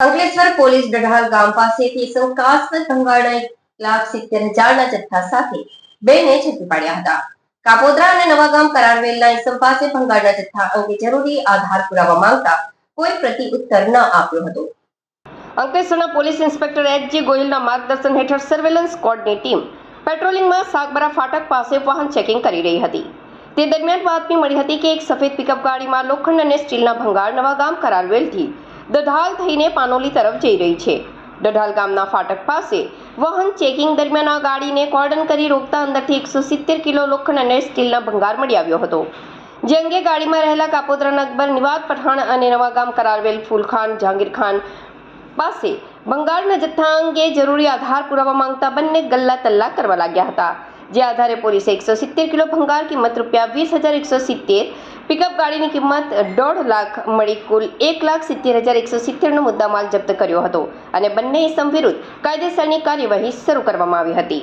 Ankleshwar police ડઢાલ ગામ પાસેથી ભંગારના એક લાખ સિત્તેર હજારના જથ્થા સાથે બેને ઝડપી પાડ્યા હતા. કાપોદ્રા અને નવાગામ કરારવેલના ઇસમ પાસે ભંગારના જથ્થા અંગે જરૂરી આધાર પુરાવા માંગતા કોઈ પ્રતિ ઉત્તર ન આપ્યો હતો. અંકલેશ્વરના પોલીસ ઇન્સ્પેક્ટર એચ જે ગોયલના માર્ગદર્શન હેઠળ સર્વેલન્સ સ્કોડની ટીમ પેટ્રોલિંગમાં સાગબરા ફાટક પાસે વાહન ચેકિંગ કરી રહી હતી. તે દરમિયાન બાતમી મળી હતી કે એક સફેદ પિકઅપ ગાડીમાં લોખંડ અને સ્ટીલના ભંગાર નવાગામ કરારવેલથી દઢાલ થઈને પાનોલી તરફ જઈ રહી છે. દઢાલ ગામના ફાટક પાસે વાહન ચેકિંગ દરમિયાન આ ગાડીને કોર્ડન કરી રોકતા અંદરથી એકસો સિત્તેર કિલો લોખંડ અને સ્ટીલના ભંગાર મળી આવ્યો હતો. જે અંગે ગાડીમાં રહેલા કાપોદ્રાના અકબર નિવાદ પઠાણ અને નવાગામ કરારવેલ ફૂલખાન, જહાંગીર ખાન પાસે ભંગારના જથ્થા અંગે જરૂરી આધાર પુરાવા માંગતા બંને ગલ્લા તલ્લા કરવા લાગ્યા હતા. જે આધારે પોલીસે એકસો સિત્તેર કિલો ભંગાર કિંમત રૂપિયા વીસ હજાર એકસો સિત્તેર પિકઅપ ગાડીની કિંમત દોઢ લાખ મળી કુલ એક લાખ સિત્તેર હજાર એકસો સિત્તેરનો મુદ્દામાલ જપ્ત કર્યો હતો. અને બંને ઇસમ વિરુદ્ધ કાયદેસરની કાર્યવાહી શરૂ કરવામાં આવી હતી.